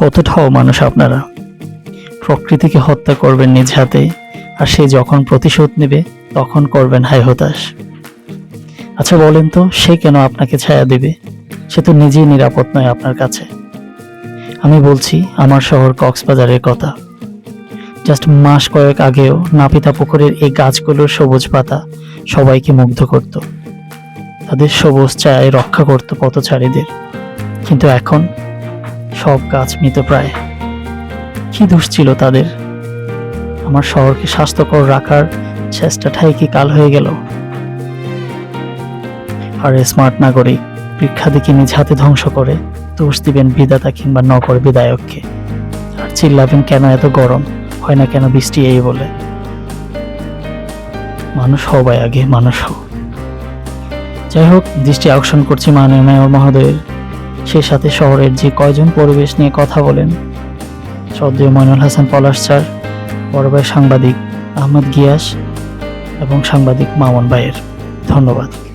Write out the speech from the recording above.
কতটাও মানুষ আপনারা। প্রকৃতিকে হত্যা করবেন নিজ হাতে, আর সে যখন প্রতিশোধ নেবে, তখন করবেন হাই হতাশ। আচ্ছা বলেন তো, সে কেন আপনাকে ছায়া দেবে? সে তো নিজেই নিরাপদ নয় আপনার কাছে। আমি বলছি, আমার শহর কক্সবাজারের কথা। জাস্ট মাস কয়েক আগেও নাপিতা পুকুরের এই গাছগুলোর সবুজ পাতা সবাইকে মুগ্ধ করত। তাদের সবুজ ছায় রক্ষা করত পথচারীদের। কিন্তু এখন সব গাছ মৃতপ্রায় কি দোষ ছিল তাদের? আমার শহরকে স্বাস্থ্যকর রাখার চেষ্টাটাই কি কাল হয়ে গেল? আর স্মার্ট নাগরিক বৃক্ষাদিকে নিজ হাতে ধ্বংস করে? দোষ দিবেন বিধাতা কিংবা নগর বিধায়ককে। আর চিল্লাবেন কেন এত গরম? হয় না কেন বৃষ্টি এই বলে? মানুষ হবাই আগে, মানুষ হোক যাই হোক, দৃষ্টি আকর্ষণ করছি মাননীয় মেয়র মহোদয়ের। সেই সাথে শহরের যে কয়জন পরিবেশ নিয়ে কথা বলেন। সদ্য মইনুল হাসান পলাশ স্যার, বড় সাংবাদিক আহমদ গিয়াস এবং সাংবাদিক মামুন ভাইয়ের। ধন্যবাদ।